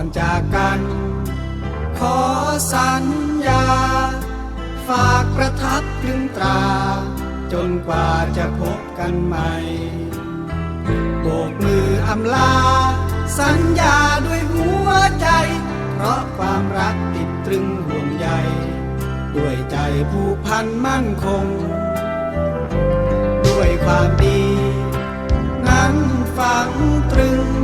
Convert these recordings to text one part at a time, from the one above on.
อนจากกัน ขอสัญญา ฝากประทับตรึงตรา จนกว่าจะพบกันใหม่โบกมืออำลา สัญญาด้วยหัวใจ เพราะความรักติดตรึงห่วงใยด้วยใจผูกพันมั่นคง ด้วยความดี นั้นฝังตรึง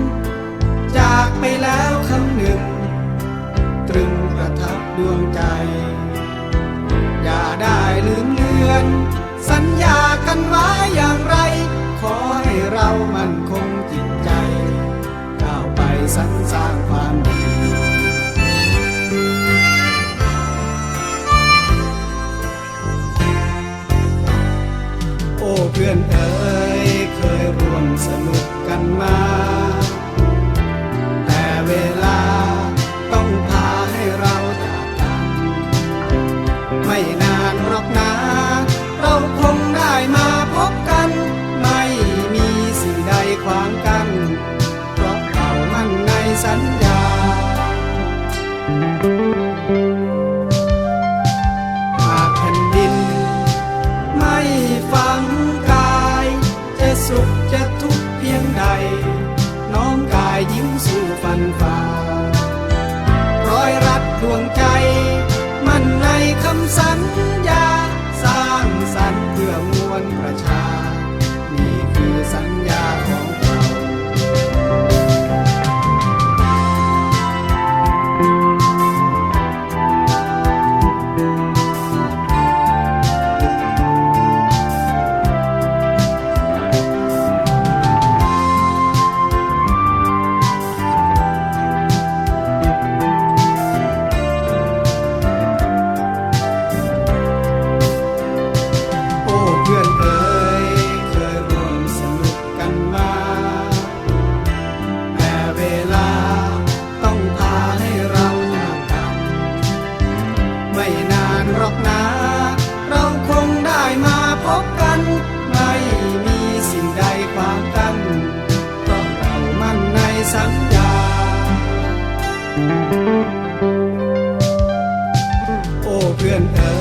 พื่อนเอ๋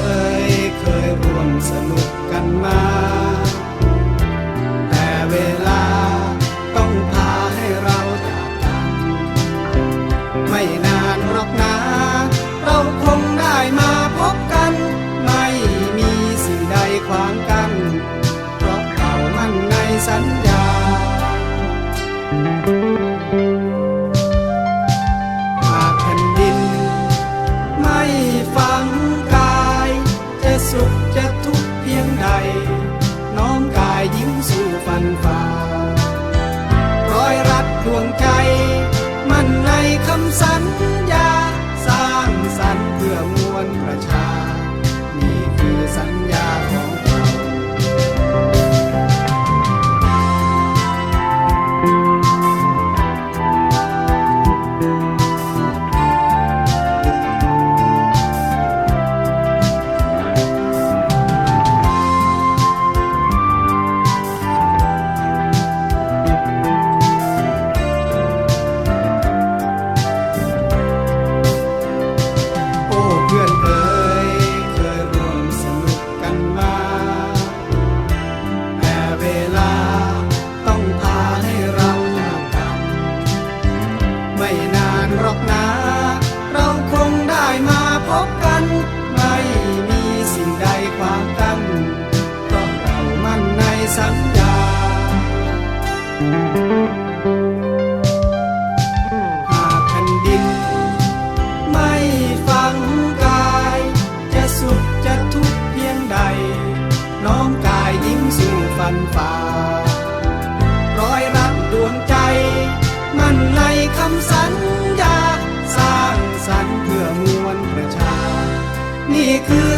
ยเคยร่วมสนุกกันมา หากแผ่นดิน ไม่ฟังกาย จะสุขจะทุกข์เพียงใด น้อมกายยิ้มสู่ฟันฝ่ารอยรักดวงใจ มันในคำสัญญา สร้างสรรเพื่อมวลประชา นี่คือ